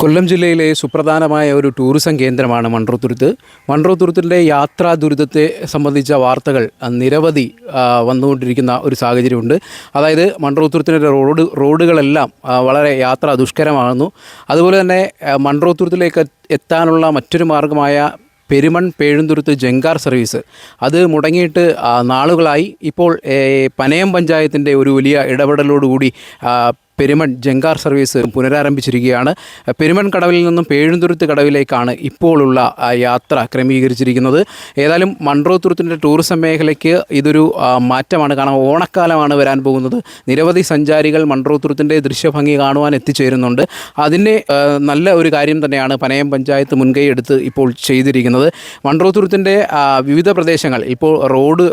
കൊല്ലം ജില്ലയിലെ സുപ്രധാനമായ ഒരു ടൂറിസം കേന്ദ്രമാണ് മൺട്രോത്തുരുത്ത് മൺട്രോത്തുരുത്തിന്റെ യാത്രാ ദുരിതത്തെ സംബന്ധിച്ച വാർത്തകൾ നിരവധി വന്നുകൊണ്ടിരിക്കുന്ന ഒരു സാഹചര്യമുണ്ട്. അതായത് മൺട്രോത്തുരുത്തിന്റെ റോഡ് റോഡുകളെല്ലാം വളരെ യാത്ര ദുഷ്കരമാകുന്നു. അതുപോലെ തന്നെ മൺട്രോത്തുരുത്തിലേക്ക് എത്താനുള്ള മറ്റൊരു മാർഗമായ പെരുമൺ പേഴുന്തുരുത്ത് ജങ്കാർ സർവീസ്. അത് മുടങ്ങിയിട്ട് നാളുകളായി. ഇപ്പോൾ പനയം പഞ്ചായത്തിന്റെ ഒരു വലിയ ഇടപെടലോടുകൂടി പെരുമൺ ജങ്കാർ സർവീസ് പുനരാരംഭിച്ചിരിക്കുകയാണ്. പെരുമൺ കടവിൽ നിന്നും പേഴുന്തുരുത്ത് കടവിലേക്കാണ് ഇപ്പോഴുള്ള യാത്ര ക്രമീകരിച്ചിരിക്കുന്നത്. ഏതായാലും മൺട്രോത്തുരുത്തിന്റെ ടൂറിസം മേഖലയ്ക്ക് ഇതൊരു മാറ്റമാണ്. കാരണം ഓണക്കാലമാണ് വരാൻ പോകുന്നത്. നിരവധി സഞ്ചാരികൾ മൺട്രോത്തുരുത്തിന്റെ ദൃശ്യഭംഗി കാണുവാൻ എത്തിച്ചേരുന്നുണ്ട്. അതിന്റെ നല്ല ഒരു കാര്യം തന്നെയാണ് പനയം പഞ്ചായത്ത് മുൻകൈ എടുത്ത് ഇപ്പോൾ ചെയ്തിരിക്കുന്നത്. മൺട്രോത്തുരുത്തിന്റെ ആ, വിവിധ പ്രദേശങ്ങൾ ഇപ്പോൾ റോഡ്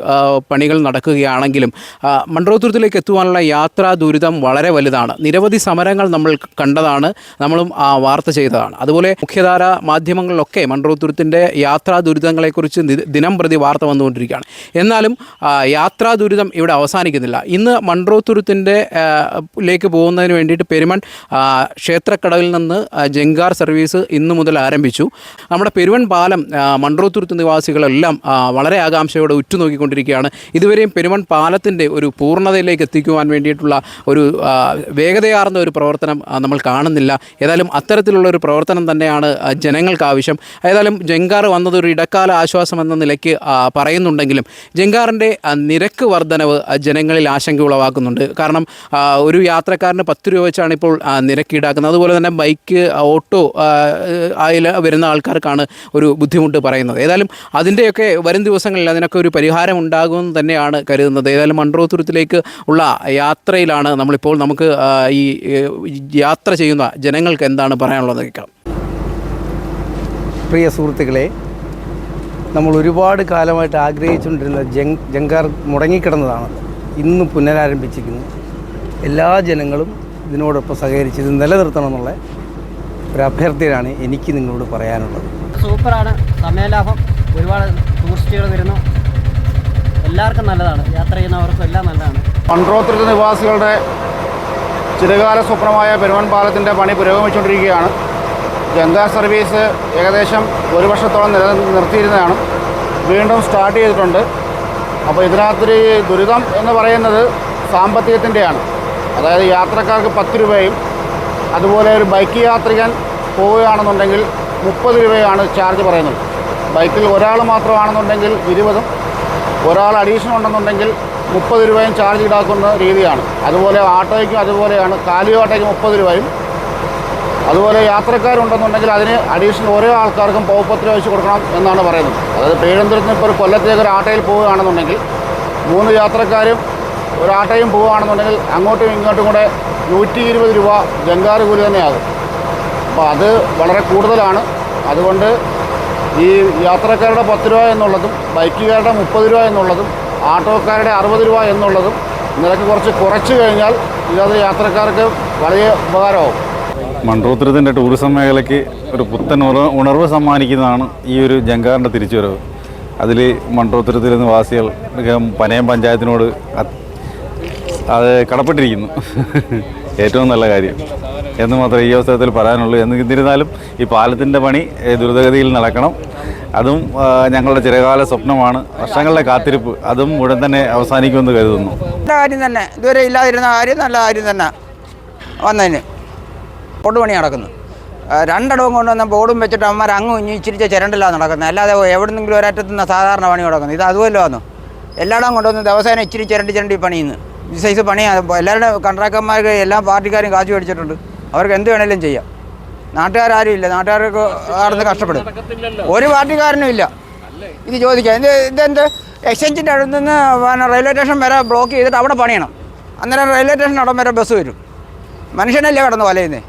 പണികൾ നടക്കുകയാണെങ്കിലും ആ, മൺട്രോത്തുരുത്തിലേക്ക് എത്തുവാനുള്ള യാത്രാ ദുരിതം വളരെ വലുതാണ്. നിരവധി സമരങ്ങൾ നമ്മൾ കണ്ടതാണ് നമ്മളും ആ വാർത്ത ചെയ്തതാണ്. അതുപോലെ മുഖ്യധാര മാധ്യമങ്ങളിലൊക്കെ മൺറോത്തുരുത്തിന്റെ യാത്രാ ദുരിതങ്ങളെക്കുറിച്ച് ദിനം പ്രതി വാർത്ത വന്നുകൊണ്ടിരിക്കുകയാണ്. എന്നാലും യാത്രാ ദുരിതം ഇവിടെ അവസാനിക്കുന്നില്ല. ഇന്ന് മൺറോത്തുരുത്തിന്റെ ലേക്ക് പോകുന്നതിന് വേണ്ടിയിട്ട് പെരുമൺ ക്ഷേത്രക്കടവിൽ നിന്ന് ജങ്കാർ സർവീസ് ഇന്നു മുതൽ ആരംഭിച്ചു. നമ്മുടെ പെരുവൺ പാലം മൺറോത്തുരുത്ത് നിവാസികളെല്ലാം വളരെ ആകാംക്ഷയോടെ ഉറ്റുനോക്കിക്കൊണ്ടിരിക്കുകയാണ്. ഇതുവരെയും പെരുവൺ പാലത്തിന്റെ ഒരു പൂർണതയിലേക്ക് എത്തിക്കുവാൻ വേണ്ടിയിട്ടുള്ള ഒരു വേഗതയാർന്ന ഒരു പ്രവർത്തനം നമ്മൾ കാണുന്നില്ല. ഏതായാലും അത്തരത്തിലുള്ള ഒരു പ്രവർത്തനം തന്നെയാണ് ജനങ്ങൾക്ക് ആവശ്യം. ഏതായാലും ജങ്കാർ വന്നത് ഒരു ഇടക്കാല ആശ്വാസം എന്ന നിലയ്ക്ക് പറയുന്നുണ്ടെങ്കിലും ജങ്കാറിന്റെ നിരക്ക് വർധനവ് ജനങ്ങളിൽ ആശങ്ക ഉളവാക്കുന്നുണ്ട്. കാരണം ഒരു യാത്രക്കാരന് പത്ത് രൂപ വെച്ചാണ് ഇപ്പോൾ നിരക്ക് ഈടാക്കുന്നത്. അതുപോലെ തന്നെ ബൈക്ക് ഓട്ടോ ആയി വരുന്ന ആൾക്കാർക്കാണ് ഒരു ബുദ്ധിമുട്ട് പറയുന്നത്. ഏതായാലും അതിന്റെയൊക്കെ വരും ദിവസങ്ങളിൽ അതിനൊക്കെ ഒരു പരിഹാരം ഉണ്ടാകുമെന്ന് തന്നെയാണ് കരുതുന്നത്. ഏതായാലും മൺട്രോത്തുരത്തിലേക്ക് ഉള്ള യാത്രയിലാണ് നമ്മളിപ്പോൾ നമുക്ക് ഈ യാത്ര ചെയ്യുന്ന ജനങ്ങൾക്ക് എന്താണ് പറയാനുള്ളത് കേൾക്കാം. പ്രിയ സുഹൃത്തുക്കളെ നമ്മൾ ഒരുപാട് കാലമായിട്ട് ആഗ്രഹിച്ചുകൊണ്ടിരുന്ന ജങ് ജങ്കാർ മുടങ്ങിക്കിടന്നതാണ്. ഇന്ന് പുനരാരംഭിച്ചിരിക്കുന്നു. എല്ലാ ജനങ്ങളും ഇതിനോടൊപ്പം സഹകരിച്ച് ഇത് നിലനിർത്തണമെന്നുള്ള ഒരു അഭ്യർത്ഥനയാണ് എനിക്ക് നിങ്ങളോട് പറയാനുള്ളത്. സൂപ്പറാണ്. സമയലാഭം. ഒരുപാട് ടൂറിസ്റ്റുകൾ വരുന്നു. എല്ലാവർക്കും നല്ലതാണ്. യാത്ര ചെയ്യുന്നവർക്കും എല്ലാം നല്ലതാണ്. മൺട്രോത്തുരുത്ത് നിവാസികളുടെ ചിരകാല സ്വപ്നമായ പെരുവൻ പാലത്തിന്റെ പണി പുരോഗമിച്ചുകൊണ്ടിരിക്കുകയാണ്. ഗംഗാ സർവീസ് ഏകദേശം ഒരു വർഷത്തോളം നില നിർത്തിയിരുന്നതാണ്. വീണ്ടും സ്റ്റാർട്ട് ചെയ്തിട്ടുണ്ട്. അപ്പോൾ ഇതിനകത്തൊരു ദുരിതം എന്ന് പറയുന്നത് സാമ്പത്തികത്തിന്റെയാണ്. അതായത് യാത്രക്കാർക്ക് പത്ത് രൂപയും അതുപോലെ ഒരു ബൈക്ക് യാത്രികൻ പോവുകയാണെന്നുണ്ടെങ്കിൽ മുപ്പത് രൂപയാണ് ചാർജ് പറയുന്നത്. ബൈക്കിൽ ഒരാൾ മാത്രമാണെന്നുണ്ടെങ്കിൽ ഇരുപതും ഒരാൾ അഡീഷണൽ ഉണ്ടെന്നുണ്ടെങ്കിൽ മുപ്പത് രൂപയും ചാർജ് ഈടാക്കുന്ന രീതിയാണ്. അതുപോലെ ആട്ടോയ്ക്കും അതുപോലെയാണ് കാലി ഓട്ടോയ്ക്ക് മുപ്പത് രൂപയും. അതുപോലെ യാത്രക്കാരുണ്ടെന്നുണ്ടെങ്കിൽ അതിന് അഡീഷണൽ ഓരോ ആൾക്കാർക്കും പൗപ്പത്ത് രൂപ വെച്ച് കൊടുക്കണം എന്നാണ് പറയുന്നത്. അതായത് പേഴന്തുരത്തിന് ഇപ്പോൾ ഒരു കൊല്ലത്തേക്ക് ഒരു ആട്ടോയിൽ പോവുകയാണെന്നുണ്ടെങ്കിൽ മൂന്ന് യാത്രക്കാരും ഒരു ആട്ടോയും പോവുകയാണെന്നുണ്ടെങ്കിൽ അങ്ങോട്ടും ഇങ്ങോട്ടും കൂടെ നൂറ്റി ഇരുപത് രൂപ ജങ്കാറ് കൂലി തന്നെയാകും. അപ്പോൾ അത് വളരെ കൂടുതലാണ്. അതുകൊണ്ട് ഈ യാത്രക്കാരുടെ പത്ത് രൂപ എന്നുള്ളതും ബൈക്കുകാരുടെ മുപ്പത് രൂപ എന്നുള്ളതും ആട്ടോക്കാരുടെ അറുപത് രൂപ എന്നുള്ളതും നിരക്ക് കുറച്ച് കുറച്ച് കഴിഞ്ഞാൽ ഇതത് യാത്രക്കാർക്ക് വളരെ ഉപകാരമാവും. മൺട്രോത്തുരത്തിന്റെ ടൂറിസം മേഖലയ്ക്ക് ഒരു പുത്തൻ ഉണർവ് സമ്മാനിക്കുന്നതാണ് ഈ ഒരു ജങ്കാറിന്റെ തിരിച്ചുവരവ്. അതിൽ മൺട്രോത്തുരത്തിലെ നിവാസികൾ ഉം, പനയം പഞ്ചായത്തിനോട് അത് കടപ്പെട്ടിരിക്കുന്നു. ഏറ്റവും നല്ല കാര്യം. എന്ന് മാത്രമേ ഈ അവസരത്തിൽ പറയാനുള്ളൂ. എന്നിരുന്നാലും ഈ പാലത്തിന്റെ പണി ദ്രുതഗതിയിൽ നടക്കണം. അതും ഞങ്ങളുടെ ചിരകാല സ്വപ്നമാണ്. വർഷങ്ങളുടെ കാത്തിരിപ്പ് അതും ഉടൻ തന്നെ അവസാനിക്കുമെന്ന് കരുതുന്നു. നല്ല കാര്യം തന്നെ. ഇതുവരെ ഇല്ലാതിരുന്ന കാര്യം നല്ല കാര്യം തന്നെ. വന്നതിന്. പൊട്ടുപണി നടക്കുന്നു. രണ്ടടവും കൊണ്ടുവന്ന ബോർഡും വെച്ചിട്ട് അമ്മമാർ അങ്ങ് ഇഞ്ഞി ഇച്ചിരിച്ച ചിരണ്ടില്ല നടക്കുന്നത് അല്ലാതെ എവിടെന്നെങ്കിലും ഒരറ്റത്ത് നിന്ന് സാധാരണ പണി നടക്കുന്നത് ഇത് അതുമല്ലോ വന്നു. എല്ലായിടവും കൊണ്ടുവന്ന് ദിവസേന ഇച്ചിരി ചിരണ്ടി ചിരണ്ടി പണിയുന്നു. ഈ സൈസ് പണിയാണ് എല്ലാവരുടെ കോൺട്രാക്ടർമാർക്ക് എല്ലാ പാർട്ടിക്കാരും കാശ് മേടിച്ചിട്ടുണ്ട്. അവർക്ക് എന്ത് വേണേലും ചെയ്യാം. നാട്ടുകാരും ഇല്ല നാട്ടുകാർക്ക് ആടുന്ന് കഷ്ടപ്പെടും. ഒരു പാർട്ടിക്കാരനും ഇല്ല. ഇത് ചോദിക്കാം. ഇത് ഇതെന്ത്? എക്സ്ചേഞ്ചിന്റെ അടുത്ത് നിന്ന് പിന്നെ റെയിൽവേ സ്റ്റേഷൻ വരെ ബ്ലോക്ക് ചെയ്തിട്ട് അവിടെ പണിയണം. അന്നേരം റെയിൽവേ സ്റ്റേഷൻ അവിടെ വരെ ബസ് വരും. മനുഷ്യനല്ലേ കടന്നു വലയുന്നേ?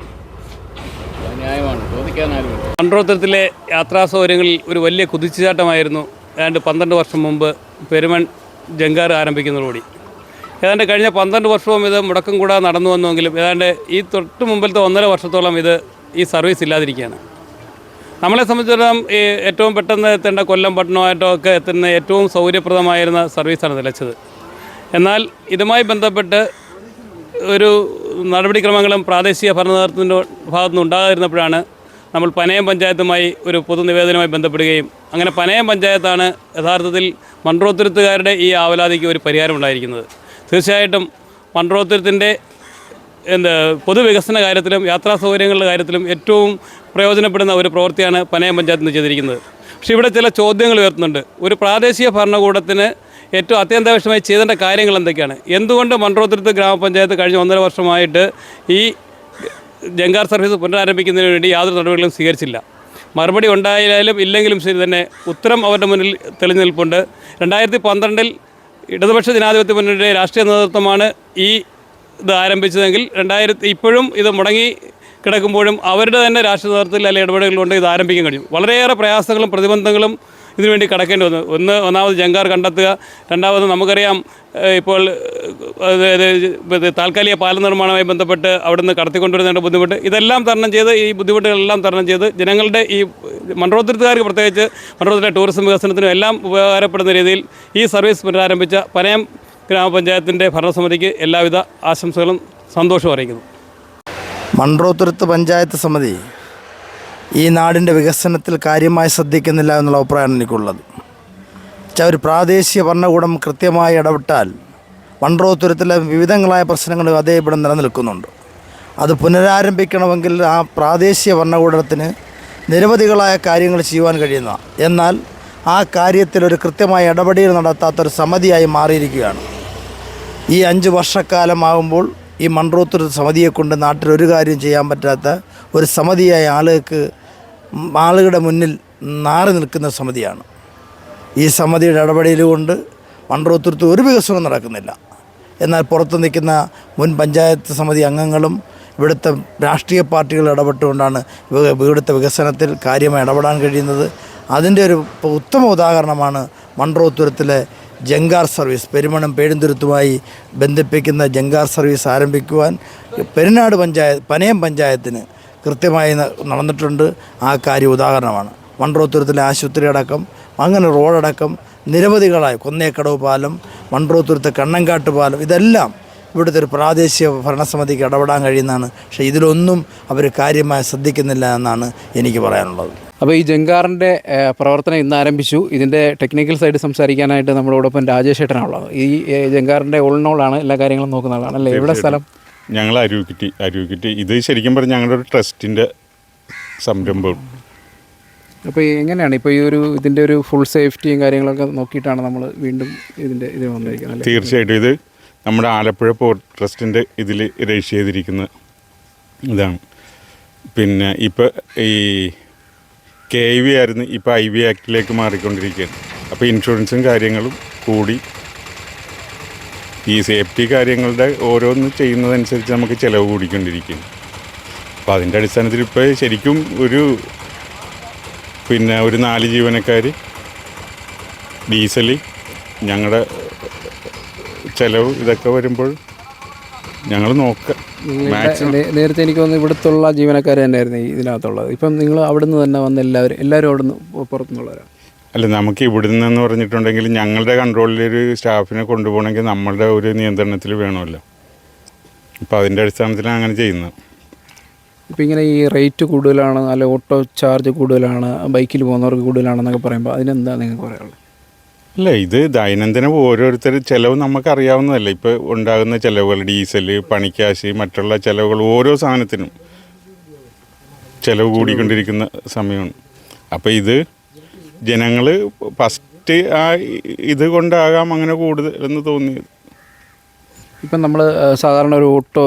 മണ്ഡോത്തരത്തിലെ യാത്രാ സൗകര്യങ്ങളിൽ ഒരു വലിയ കുതിച്ചുചാട്ടമായിരുന്നു. ഏതാണ്ട് പന്ത്രണ്ട് വർഷം മുമ്പ് പെരുമൺ ജങ്കാർ ആരംഭിക്കുന്നതോടുകൂടി. ഏതാണ്ട് കഴിഞ്ഞ പന്ത്രണ്ട് വർഷവും ഇത് മുടക്കം കൂടാതെ നടന്നു വന്നുവെങ്കിലും ഏതാണ്ട് ഈ തൊട്ട് മുമ്പിലത്തെ ഒന്നര വർഷത്തോളം ഇത് ഈ സർവീസ് ഇല്ലാതിരിക്കുകയാണ്. നമ്മളെ സംബന്ധിച്ചിടത്തോളം ഈ ഏറ്റവും പെട്ടെന്ന് എത്തേണ്ട കൊല്ലം പട്ടണമായിട്ടോ ഒക്കെ എത്തുന്ന ഏറ്റവും സൗകര്യപ്രദമായിരുന്ന സർവീസാണ് നിലച്ചത്. എന്നാൽ ഇതുമായി ബന്ധപ്പെട്ട് ഒരു നടപടിക്രമങ്ങളും പ്രാദേശിക ഭരണനേതൃത്വത്തിന്റെ ഭാഗത്തുനിന്ന് ഉണ്ടാകാതിരുന്നപ്പോഴാണ് നമ്മൾ പനയം പഞ്ചായത്തുമായി ഒരു പൊതുനിവേദനവുമായി ബന്ധപ്പെടുകയും അങ്ങനെ പനയം പഞ്ചായത്താണ് യഥാർത്ഥത്തിൽ മൺറോത്തുരുത്തുകാരുടെ ഈ ആവലാതിക്ക് ഒരു പരിഹാരം ഉണ്ടായിരിക്കുന്നത്. തീർച്ചയായിട്ടും മൺട്രോത്തുരുത്തിന്റെ എന്ത് പൊതുവികസന കാര്യത്തിലും യാത്രാ സൗകര്യങ്ങളുടെ കാര്യത്തിലും ഏറ്റവും പ്രയോജനപ്പെടുന്ന ഒരു പ്രവൃത്തിയാണ് പനയം പഞ്ചായത്ത് നിന്ന് ചെയ്തിരിക്കുന്നത്. പക്ഷേ ഇവിടെ ചില ചോദ്യങ്ങൾ ഉയർത്തുന്നുണ്ട്. ഒരു പ്രാദേശിക ഭരണകൂടത്തിന് ഏറ്റവും അത്യന്താപേക്ഷമായി ചെയ്തേണ്ട കാര്യങ്ങൾ എന്തൊക്കെയാണ്? എന്തുകൊണ്ട് മൺട്രോത്തുരുത്ത് ഗ്രാമപഞ്ചായത്ത് കഴിഞ്ഞ ഒന്നര വർഷമായിട്ട് ഈ ജങ്കാർ സർവീസ് പുനരാരംഭിക്കുന്നതിന് വേണ്ടി യാതൊരു നടപടികളും സ്വീകരിച്ചില്ല. മറുപടി ഉണ്ടായാലും ഇല്ലെങ്കിലും ശരി തന്നെ ഉത്തരം അവരുടെ മുന്നിൽ തെളിഞ്ഞു നിൽപ്പുണ്ട്. രണ്ടായിരത്തി പന്ത്രണ്ടിൽ ഇടതുപക്ഷ ജനാധിപത്യ മുന്നണിയുടെ രാഷ്ട്രീയ നേതൃത്വമാണ് ഈ ഇത് ആരംഭിച്ചതെങ്കിൽ രണ്ടായിരത്തി ഇപ്പോഴും ഇത് മുടങ്ങി കിടക്കുമ്പോഴും അവരുടെ തന്നെ രാഷ്ട്രീയ അല്ലെങ്കിൽ ഇടപെടലുകൾ കൊണ്ട് ഇത് ആരംഭിക്കാൻ കഴിയും. വളരെയേറെ പ്രയാസങ്ങളും പ്രതിബന്ധങ്ങളും ഇതിനുവേണ്ടി കടക്കേണ്ടി വന്നു. ഒന്ന് ഒന്നാമത് ജങ്കാർ കണ്ടെത്തുക. രണ്ടാമത് നമുക്കറിയാം ഇപ്പോൾ താൽക്കാലിക പാലം നിർമ്മാണവുമായി ബന്ധപ്പെട്ട് അവിടുന്ന് കടത്തിക്കൊണ്ടുവരുന്നതിന്റെ ബുദ്ധിമുട്ട്. ഇതെല്ലാം തരണം ചെയ്ത് ഈ ബുദ്ധിമുട്ടുകളെല്ലാം തരണം ചെയ്ത് ജനങ്ങളുടെ ഈ മണ്ഡലോത്തരത്തുകാർക്ക് പ്രത്യേകിച്ച് മണ്ഡലത്തിലെ ടൂറിസം വികസനത്തിനും എല്ലാം ഉപകാരപ്പെടുന്ന രീതിയിൽ ഈ സർവീസ് പുനരാരംഭിച്ച പനയം ഗ്രാമപഞ്ചായത്തിന്റെ ഭരണസമിതിക്ക് എല്ലാവിധ ആശംസകളും സന്തോഷവും അറിയിക്കുന്നു. മൺട്രോത്തുരുത്ത് പഞ്ചായത്ത് സമിതി ഈ നാടിന്റെ വികസനത്തിൽ കാര്യമായി ശ്രദ്ധിക്കുന്നില്ല എന്നുള്ള അഭിപ്രായമാണ് എനിക്കുള്ളത്. വെച്ചാൽ ഒരു പ്രാദേശിക ഭരണകൂടം കൃത്യമായി ഇടപെട്ടാൽ മൺട്രോത്തുരത്തിലെ വിവിധങ്ങളായ പ്രശ്നങ്ങൾ അതേ ഇവിടെ നിലനിൽക്കുന്നുണ്ട്. അത് പുനരാരംഭിക്കണമെങ്കിൽ ആ പ്രാദേശിക ഭരണകൂടത്തിന് നിരവധികളായ കാര്യങ്ങൾ ചെയ്യുവാൻ കഴിയുന്ന എന്നാൽ ആ കാര്യത്തിൽ ഒരു കൃത്യമായ ഇടപെടൽ നടത്താത്തൊരു സമിതിയായി മാറിയിരിക്കുകയാണ്. ഈ അഞ്ച് വർഷക്കാലമാകുമ്പോൾ ഈ മൺറോത്തൂർ സമിതിയെ കൊണ്ട് നാട്ടിൽ ഒരു കാര്യം ചെയ്യാൻ പറ്റാത്ത ഒരു സമിതിയായ ആളുകൾക്ക് ആളുകളുടെ മുന്നിൽ നാറി നിൽക്കുന്ന സമിതിയാണ്. ഈ സമിതിയുടെ ഇടപെടൽ കൊണ്ട് ഒരു വികസനവും നടക്കുന്നില്ല. എന്നാൽ പുറത്ത് നിൽക്കുന്ന മുൻ പഞ്ചായത്ത് സമിതി അംഗങ്ങളും ഇവിടുത്തെ രാഷ്ട്രീയ പാർട്ടികൾ ഇടപെട്ടുകൊണ്ടാണ് ഇവ- ഇവിടുത്തെ വികസനത്തിൽ കാര്യമായി ഇടപെടാൻ കഴിയുന്നത്. അതിന്റെ ഒരു ഉത്തമ ഉദാഹരണമാണ് മൺട്രോത്തുരത്തിലെ ജങ്കാർ സർവീസ് പെരുമണം പേഴുന്തുരുത്തുമായി ബന്ധിപ്പിക്കുന്ന ജങ്കാർ സർവീസ് ആരംഭിക്കുവാൻ പെരുന്നാട് പഞ്ചായത്ത് പനയം പഞ്ചായത്തിന് കൃത്യമായി നടന്നിട്ടുണ്ട്. ആ കാര്യം ഉദാഹരണമാണ്. മൺട്രോത്തുരത്തിലെ ആശുപത്രി അടക്കം അങ്ങനെ റോഡടക്കം നിരവധികളായ കൊന്നേക്കടവ് പാലം മൺട്രോത്തുരത്തെ കണ്ണങ്കാട്ട് പാലം ഇതെല്ലാം ഇവിടുത്തെ ഒരു പ്രാദേശിക ഭരണസമിതിക്ക് ഇടപെടാൻ കഴിയുന്നതാണ്. പക്ഷേ ഇതിലൊന്നും അവർ കാര്യമായി ശ്രദ്ധിക്കുന്നില്ല എന്നാണ് എനിക്ക് പറയാനുള്ളത്. അപ്പോൾ ഈ ജങ്കാറിന്റെ പ്രവർത്തനം ഇന്ന് ആരംഭിച്ചു. ഇതിന്റെ ടെക്നിക്കൽ സൈഡ് സംസാരിക്കാനായിട്ട് നമ്മളോടൊപ്പം രാജേഷ് ഏട്ടനാണുള്ളത്. ഈ ജങ്കാറിന്റെ ഉൾനോളാണ് എല്ലാ കാര്യങ്ങളും നോക്കുന്ന ആളാണ്. അല്ലേ? എവിടെ സ്ഥലം? ഞങ്ങൾ അരുവിക്കിറ്റി അരുവിക്കിറ്റി ഇത് ശരിക്കും പറഞ്ഞാൽ ഞങ്ങളുടെ ഒരു ട്രസ്റ്റിന്റെ സംരംഭം. അപ്പോൾ എങ്ങനെയാണ്? ഇപ്പോൾ ഈ ഒരു ഇതിന്റെ ഒരു ഫുൾ സേഫ്റ്റിയും കാര്യങ്ങളൊക്കെ നോക്കിയിട്ടാണ് നമ്മൾ വീണ്ടും ഇതിന്റെ ഇത് വന്നിരിക്കുന്നത് തീർച്ചയായിട്ടും. ഇത് നമ്മുടെ ആലപ്പുഴ പോർട്ട് ട്രസ്റ്റിന്റെ ഇതിൽ രജിസ്റ്റർ ചെയ്തിരിക്കുന്ന ഇതാണ്. പിന്നെ ഇപ്പോൾ ഈ കെ ഐ വി ആയിരുന്നു ഇപ്പോൾ ഐ വി ആക്ടിലേക്ക് മാറിക്കൊണ്ടിരിക്കുകയാണ്. അപ്പോൾ ഇൻഷുറൻസും കാര്യങ്ങളും കൂടി ഈ സേഫ്റ്റി കാര്യങ്ങളുടെ ഓരോന്ന് ചെയ്യുന്നതനുസരിച്ച് നമുക്ക് ചിലവ് കൂടിക്കൊണ്ടിരിക്കും അപ്പോൾ അതിന്റെ അടിസ്ഥാനത്തിൽ ഇപ്പോൾ ശരിക്കും ഒരു പിന്നെ ഒരു നാല് ജീവനക്കാർ ഡീസൽ ഞങ്ങളുടെ ചിലവ് ഇതൊക്കെ വരുമ്പോൾ ഞങ്ങൾ നോക്കാം. നേരത്തെ എനിക്ക് തോന്നുന്നു ഇവിടുത്തുള്ള ജീവനക്കാർ തന്നെയായിരുന്നു ഇതിനകത്തുള്ളത്. ഇപ്പം നിങ്ങൾ അവിടുന്ന് തന്നെ വന്ന എല്ലാവരും എല്ലാവരും അവിടുന്ന് പുറത്തുനിന്നുള്ളവരാണ് അല്ല നമുക്ക് ഇവിടുന്ന് എന്ന് പറഞ്ഞിട്ടുണ്ടെങ്കിൽ ഞങ്ങളുടെ കൺട്രോളിൽ ഒരു സ്റ്റാഫിനെ കൊണ്ടുപോകണമെങ്കിൽ നമ്മളുടെ ഒരു നിയന്ത്രണത്തിൽ വേണമല്ലോ. അപ്പോൾ അതിന്റെ അടിസ്ഥാനത്തിലാണ് അങ്ങനെ ചെയ്യുന്നത്. ഇപ്പം ഇങ്ങനെ ഈ റേറ്റ് കൂടുതലാണ് അല്ല ഓട്ടോ ചാർജ് കൂടുതലാണ് ബൈക്കിൽ പോകുന്നവർക്ക് കൂടുതലാണെന്നൊക്കെ പറയുമ്പോൾ അതിനെന്താ നിങ്ങൾക്ക് പറയാനുള്ളത്? അല്ല ഇത് ദൈനംദിനം ഓരോരുത്തർ ചിലവ് നമുക്കറിയാവുന്നതല്ല. ഇപ്പോൾ ഉണ്ടാകുന്ന ചിലവുകൾ ഡീസൽ പണിക്കാശ് മറ്റുള്ള ചിലവുകൾ ഓരോ സാധനത്തിനും ചിലവ് കൂടിക്കൊണ്ടിരിക്കുന്ന സമയമാണ്. അപ്പോൾ ഇത് ജനങ്ങൾ ഫസ്റ്റ് ആ ഇത് കൊണ്ടാകാം അങ്ങനെ കൂടുതലെന്ന് തോന്നിയത്. ഇപ്പം നമ്മൾ സാധാരണ ഒരു ഓട്ടോ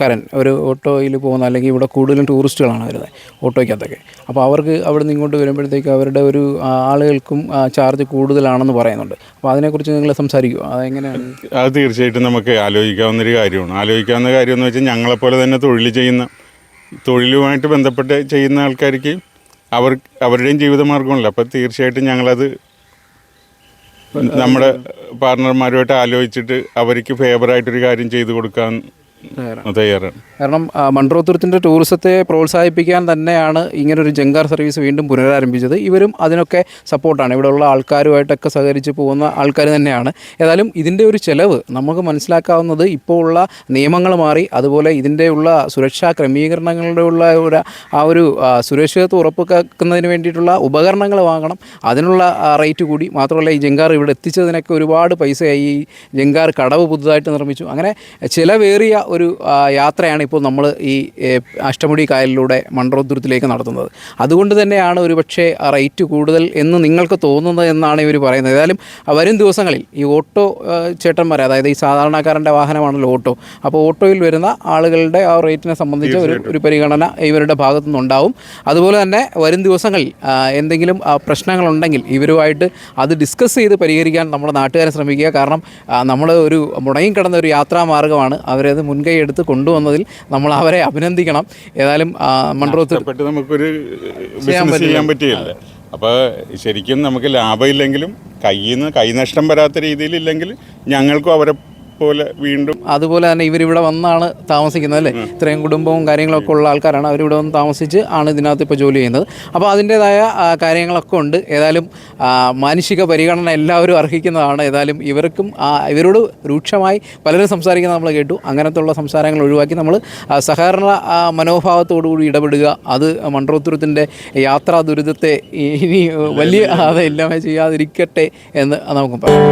കരൻ ഒരു ഓട്ടോയിൽ പോകുന്ന അല്ലെങ്കിൽ ഇവിടെ കൂടുതലും ടൂറിസ്റ്റുകളാണ് വരുന്നത് ഓട്ടോയ്ക്കകത്തൊക്കെ. അപ്പോൾ അവർക്ക് അവിടെ നിന്ന് ഇങ്ങോട്ട് വരുമ്പോഴത്തേക്ക് അവരുടെ ഒരു ആളുകൾക്കും ചാർജ് കൂടുതലാണെന്ന് പറയുന്നുണ്ട്. അപ്പോൾ അതിനെക്കുറിച്ച് നിങ്ങൾ സംസാരിക്കുമോ അതെങ്ങനെയാണ് അത് തീർച്ചയായിട്ടും നമുക്ക് ആലോചിക്കാവുന്ന ഒരു കാര്യമാണ്. ആലോചിക്കാവുന്ന കാര്യം എന്ന് വെച്ചാൽ ഞങ്ങളെപ്പോലെ തന്നെ തൊഴിൽ ചെയ്യുന്ന തൊഴിലുമായിട്ട് ബന്ധപ്പെട്ട് ചെയ്യുന്ന ആൾക്കാർക്ക് അവർ അവരുടെയും ജീവിതമാർഗമല്ല അപ്പോൾ തീർച്ചയായിട്ടും ഞങ്ങളത് നമ്മുടെ പാർട്ണർമാരുമായിട്ട് ആലോചിച്ചിട്ട് അവർക്ക് ഫേവറായിട്ടൊരു കാര്യം ചെയ്തു കൊടുക്കാൻ തയ്യാറാണ്. കാരണം മൺട്രോത്തുരത്തിന്റെ ടൂറിസത്തെ പ്രോത്സാഹിപ്പിക്കാൻ തന്നെയാണ് ഇങ്ങനൊരു ജങ്കാർ സർവീസ് വീണ്ടും പുനരാരംഭിച്ചത്. ഇവരും അതിനൊക്കെ സപ്പോർട്ടാണ് ഇവിടെയുള്ള ആൾക്കാരുമായിട്ടൊക്കെ സഹകരിച്ച് പോകുന്ന ആൾക്കാർ തന്നെയാണ്. ഏതായാലും ഇതിന്റെ ഒരു ചെലവ് നമുക്ക് മനസ്സിലാക്കാവുന്നത് ഇപ്പോൾ ഉള്ള നിയമങ്ങൾ മാറി അതുപോലെ ഇതിന്റെ ഉള്ള സുരക്ഷാ ക്രമീകരണങ്ങളുടെ ഉള്ള ഒരു ആ ഒരു സുരക്ഷിതത്വം ഉറപ്പാക്കുന്നതിന് വേണ്ടിയിട്ടുള്ള ഉപകരണങ്ങൾ വാങ്ങണം. അതിനുള്ള റേറ്റ് കൂടി. മാത്രമല്ല ഈ ജങ്കാർ ഇവിടെ എത്തിച്ചതിനൊക്കെ ഒരുപാട് പൈസയായി. ഈ ജങ്കാർ കടവ് പുതുതായിട്ട് നിർമ്മിച്ചു. അങ്ങനെ ചിലവേറിയ ഒരു യാത്രയാണ് ഇപ്പോൾ നമ്മൾ ഈ അഷ്ടമുടി കായലിലൂടെ മൺറോദുരത്തിലേക്ക് നടത്തുന്നത്. അതുകൊണ്ട് തന്നെയാണ് ഒരു പക്ഷേ റേറ്റ് കൂടുതൽ എന്ന് നിങ്ങൾക്ക് തോന്നുന്നത് എന്നാണ് ഇവർ പറയുന്നത്. ഏതായാലും വരും ദിവസങ്ങളിൽ ഈ ഓട്ടോ ചേട്ടന്മാരെ അതായത് ഈ സാധാരണക്കാരന്റെ വാഹനമാണല്ലോ ഓട്ടോ അപ്പോൾ ഓട്ടോയിൽ വരുന്ന ആളുകളുടെ ആ റേറ്റിനെ സംബന്ധിച്ച് ഒരു ഒരു പരിഗണന ഇവരുടെ ഭാഗത്തു നിന്നുണ്ടാവും അതുപോലെ തന്നെ വരും ദിവസങ്ങളിൽ എന്തെങ്കിലും പ്രശ്നങ്ങളുണ്ടെങ്കിൽ ഇവരുമായിട്ട് അത് ഡിസ്കസ് ചെയ്ത് പരിഹരിക്കാൻ നമ്മുടെ നാട്ടുകാരെ ശ്രമിക്കുക. കാരണം നമ്മൾ ഒരു മുടങ്ങി കിടന്ന ഒരു യാത്രാ മാർഗമാണ് അവരത് മുൻകൈ എടുത്ത് കൊണ്ടുവന്നതിൽ നമ്മൾ അവരെ അഭിനന്ദിക്കണം. ഏതായാലും മൺട്രോത്ത് നമുക്കൊരു ചെയ്യാൻ അപ്പോൾ ശരിക്കും നമുക്ക് ലാഭമില്ലെങ്കിലും കയ്യിൽ നിന്ന് കൈനഷ്ടം വരാത്ത രീതിയിലില്ലെങ്കിൽ ഞങ്ങൾക്കും അവരെ പോലെ വീണ്ടും അതുപോലെ തന്നെ ഇവരിവിടെ വന്നാണ് താമസിക്കുന്നത് അല്ലേ? ഇത്രയും കുടുംബവും കാര്യങ്ങളൊക്കെ ഉള്ള ആൾക്കാരാണ് അവരിവിടെ വന്ന് താമസിച്ച് ആണ് ഇതിനകത്ത് ഇപ്പോൾ ജോലി ചെയ്യുന്നത്. അപ്പോൾ അതിന്റെതായ കാര്യങ്ങളൊക്കെ ഉണ്ട്. ഏതായാലും മാനുഷിക പരിഗണന എല്ലാവരും അർഹിക്കുന്നതാണ്. ഏതായാലും ഇവർക്കും ഇവരോട് രൂക്ഷമായി പലരും സംസാരിക്കുന്നത് നമ്മൾ കേട്ടു. അങ്ങനത്തെ ഉള്ള സംസാരങ്ങൾ ഒഴിവാക്കി നമ്മൾ സഹകരണ മനോഭാവത്തോടുകൂടി ഇടപെടുക. അത് മൺട്രോത്തുരത്തിന്റെ യാത്രാ ദുരിതത്തെ ഇനി വലിയ അതെല്ലാമേ ചെയ്യാതിരിക്കട്ടെ എന്ന് നമുക്ക് പറയാം.